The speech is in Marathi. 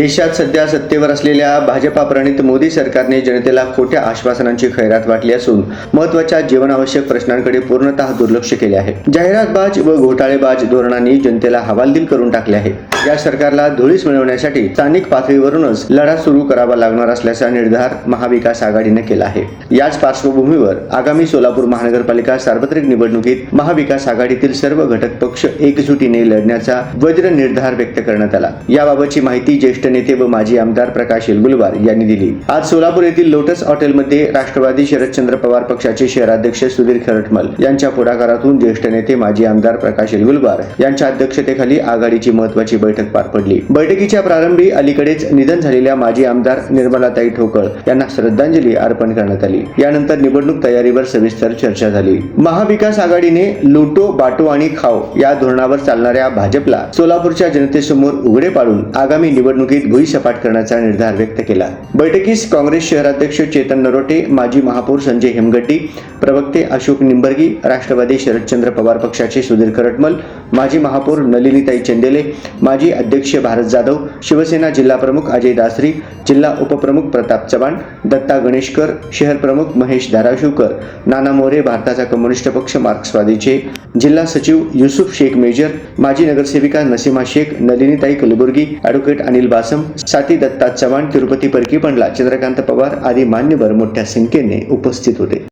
देशात सध्या सत्तेवर असलेल्या भाजपा प्रणित मोदी सरकारने जनतेला खोट्या आश्वासनांची खैरात वाटली असून महत्त्वाच्या जीवनावश्यक प्रश्नांकडे पूर्णतः दुर्लक्ष केले आहे. जाहिरातबाज व घोटाळेबाज धोरणांनी जनतेला हवालदिल करून टाकले आहे. या सरकारला धुळीस मिळवण्यासाठी स्थानिक पातळीवरूनच लढा सुरू करावा लागणार असल्याचा निर्धार महाविकास आघाडीने केला आहे. याच पार्श्वभूमीवर आगामी सोलापूर महानगरपालिका सार्वत्रिक निवडणुकीत महाविकास आघाडीतील सर्व घटक पक्ष एकजुटीने लढण्याचा वज्र निर्धार व्यक्त करण्यात आला. याबाबतची माहिती ज्येष्ठ नेते व माजी आमदार प्रकाश एलगुलवार यांनी दिली. आज सोलापूर येथील लोटस हॉटेलमध्ये राष्ट्रवादी शरदचंद्र पवार पक्षाचे शहराध्यक्ष सुधीर खरटमल यांच्या पुढाकारातून ज्येष्ठ नेते माजी आमदार प्रकाश एलगुलवार यांच्या अध्यक्षतेखाली आघाडीची महत्वाची बैठक बैठक पार पडली. बैठकीच्या प्रारंभी अलीकडेच निधन झालेल्या माजी आमदार निर्मलाताई ठोकळ यांना श्रद्धांजली अर्पण करण्यात आली. यानंतर निवडणूक तयारीवर सविस्तर चर्चा झाली. महाविकास आघाडीने लुटो बाटो आणि खाओ या धोरणावर चालणाऱ्या भाजपला सोलापूरच्या जनतेसमोर उघडे पाडून आगामी निवडणुकीत भुईसपाट करण्याचा निर्धार व्यक्त केला. बैठकीस काँग्रेस शहराध्यक्ष चेतन नरोटे माजी महापौर संजय हेमगड्डी प्रवक्ते अशोक निंबर्गी राष्ट्रवादी शरदचंद्र पवार पक्षाचे सुधीर करटमल माजी महापौर नलिनीताई चंदेले माजी अध्यक्ष भारत जाधव शिवसेना जिल्हा प्रमुख अजय दासरी जिल्हा उपप्रमुख प्रताप चव्हाण दत्ता गणेशकर शहर प्रमुख महेश धाराशिवकर नाना मोरे भारताचा कम्युनिस्ट पक्ष मार्क्सवादीचे जिल्हा सचिव युसुफ शेख मेजर माजी नगरसेविका नसीमा शेख नलिनीताई कलबुर्गी अॅडव्होकेट अनिल बासम साथी दत्ता चव्हाण तिरुपती परकीपंडला चंद्रकांत पवार आदी मान्यवर मोठ्या संख्येने उपस्थित होते.